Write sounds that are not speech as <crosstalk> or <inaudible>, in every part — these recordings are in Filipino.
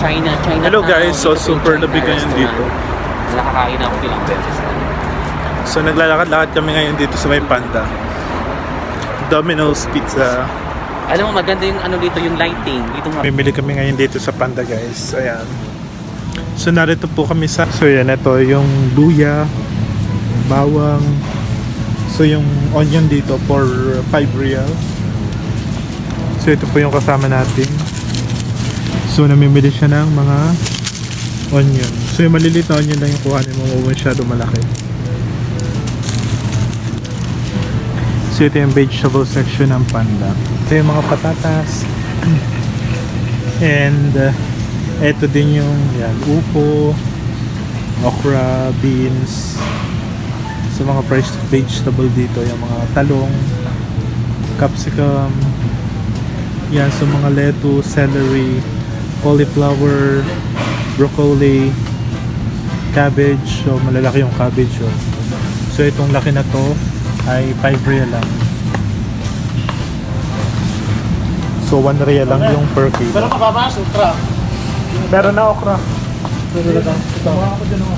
China, China. Hello, guys. So, super nabig ngayon dito. Nakakain ako ilang beses na. So naglalakad-lakad kami ngayon dito sa may Panda. Domino's Pizza. Alam mo, maganda yung ano dito, yung lighting. Dito nga. Bimili kami ngayon dito sa Panda guys. Ayan. So narito po kami sa... So yan, ito yung luya, bawang. So yung onion dito for 5 real. So ito po yung kasama natin. So namimili siya ng mga onion. So yung maliliit na onion lang yung kuhanin mo, huwag masyado malaki. So ito yung vegetable section ng panda. Ito yung mga patatas. <clears throat> And uh, ito din yung yan, upo, okra, beans. Sa mga fresh vegetable dito, yung mga talong, capsicum, yan, sa mga lettuce, celery, cauliflower, broccoli, cabbage. So, malalaki yung cabbage. Oh. So, itong laki na to ay 5 real lang. So, 1 real lang yung per kilo. Pero mababa, sutra. Meron na okra.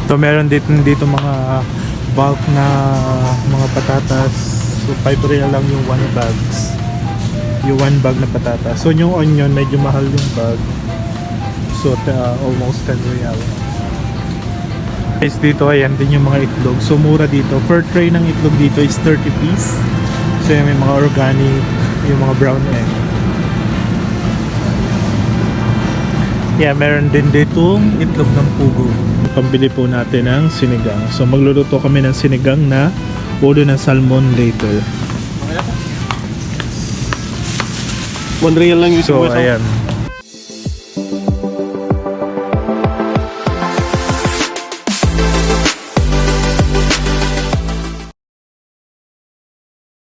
So, meron dito, dito mga bulk na mga patatas. So, 5 real lang yung 1 bags. Yung 1 bag na patatas. So, yung onion, medyo mahal yung bag. So, uh, almost 10 real. Guys, dito, ayan din yung mga itlog. So, mura dito. Per tray ng itlog dito is 30 piece. So, yung may mga organic, yung mga brown egg. Yeah, meron din ditong itlog ng pugo. Pambili po natin ng sinigang. So magluluto kami ng sinigang na ulo ng salmon later. One real lang yung So ayan,